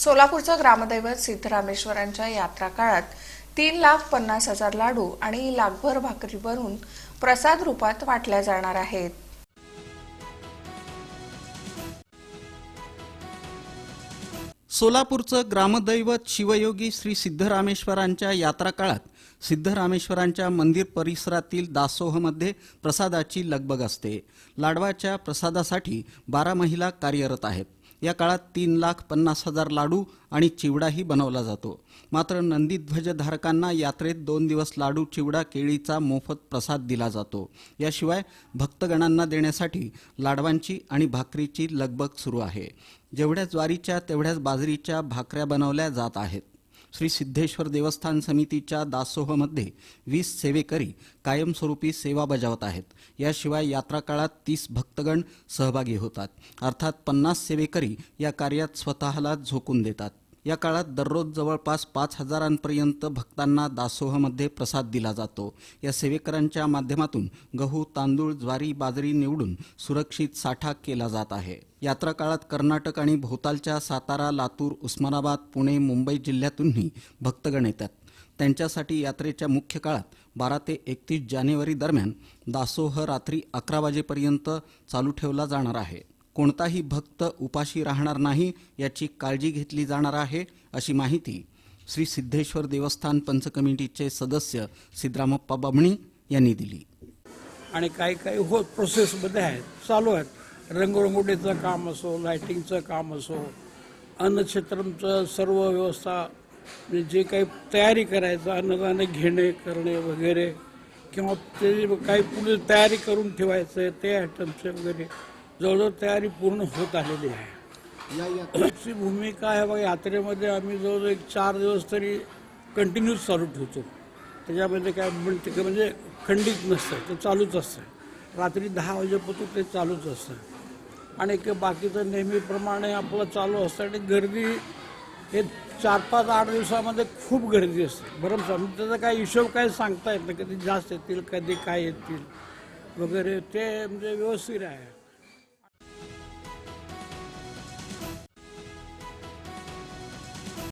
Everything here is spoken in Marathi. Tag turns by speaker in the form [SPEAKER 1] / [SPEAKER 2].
[SPEAKER 1] सोलापूरचं ग्रामदैवत सिद्धरामेश्वरांच्या यात्रा काळात तीन लाख पन्नास हजार लाडू आणि लाखभर भाकरी भरून प्रसाद रूपात वाटल्या जाणार आहेत.
[SPEAKER 2] सोलापूरचं ग्रामदैवत शिवयोगी श्री सिद्धरामेश्वरांच्या यात्रा काळात सिद्धरामेश्वरांच्या मंदिर परिसरातील दासोहमध्ये प्रसादाची लगबग असते. लाडवाच्या प्रसादासाठी बारा महिला कार्यरत आहेत. या काळात तीन लाख पन्नास हजार लाडू आणि चिवडाही बनवला जातो. मात्र नंदीध्वजधारकांना यात्रेत दोन दिवस लाडू चिवडा केळीचा मोफत प्रसाद दिला जातो. याशिवाय भक्तगणांना देण्यासाठी लाडवांची आणि भाकरीची लगबग सुरू आहे. जेवढ्या ज्वारीच्या तेवढ्याच बाजरीच्या भाकऱ्या बनवल्या जात आहेत. श्री सिद्धेश्वर देवस्थान समितीच्या दासोहमध्ये वीस सेवेकरी कायमस्वरूपी सेवा बजावत आहेत. याशिवाय यात्रा काळात तीस भक्तगण सहभागी होतात. अर्थात पन्नास सेवेकरी या कार्यात स्वतःला झोकून देतात. या काळात दररोज जवळपास पाच हजारांपर्यंत भक्तांना दासोहमध्ये प्रसाद दिला जातो. या सेवेकरांच्या माध्यमातून गहू तांदूळ ज्वारी बाजरी निवडून सुरक्षित साठा केला जात आहे. यात्रा काळात कर्नाटक आणि भोवतालच्या सातारा लातूर उस्मानाबाद पुणे मुंबई जिल्ह्यातूनही भक्तगण येतात. त्यांच्यासाठी यात्रेच्या मुख्य काळात बारा ते एकतीस जानेवारी दरम्यान दासोह रात्री अकरा वाजेपर्यंत चालू ठेवला जाणार आहे. कोणताही भक्त उपाशी राहणार नाही याची काळजी घेतली जाणार आहे अशी माहिती श्री सिद्धेश्वर देवस्थान पंच कमिटीचे सदस्य सिद्धरामप्पा बमणी यांनी दिली.
[SPEAKER 3] आणि काही काही होत प्रोसेसमध्ये आहेत चालू आहेत. रंगरंगोटीचं काम असो लायटिंगचं काम असो अन्नक्षेत्रमचं सर्व व्यवस्था म्हणजे जे काही तयारी करायचं अन्नदान घेणे करणे वगैरे किंवा ते काही पुढे तयारी करून ठेवायचं ते आयटमचे वगैरे जवळजवळ तयारी पूर्ण होत आलेली आहे. या यात्रेची भूमिका आहे बघा यात्रेमध्ये आम्ही जवळजवळ एक चार दिवस तरी कंटिन्यूच चालू ठेवतो. त्याच्यामध्ये काय म्हणते की म्हणजे खंडित नसतं ते चालूच असतं. रात्री दहा वाजेपर्यंत ते चालूच असतं. आणि एक बाकीचं नेहमीप्रमाणे आपलं चालू असतं आणि गर्दी हे चार पाच आठ दिवसामध्ये खूप गर्दी असते. बरं समजा त्याचा काय हिशोब काय सांगता येत नाही कधी जास्त येतील कधी काय येतील. वगैरे ते म्हणजे व्यवस्थित आहे.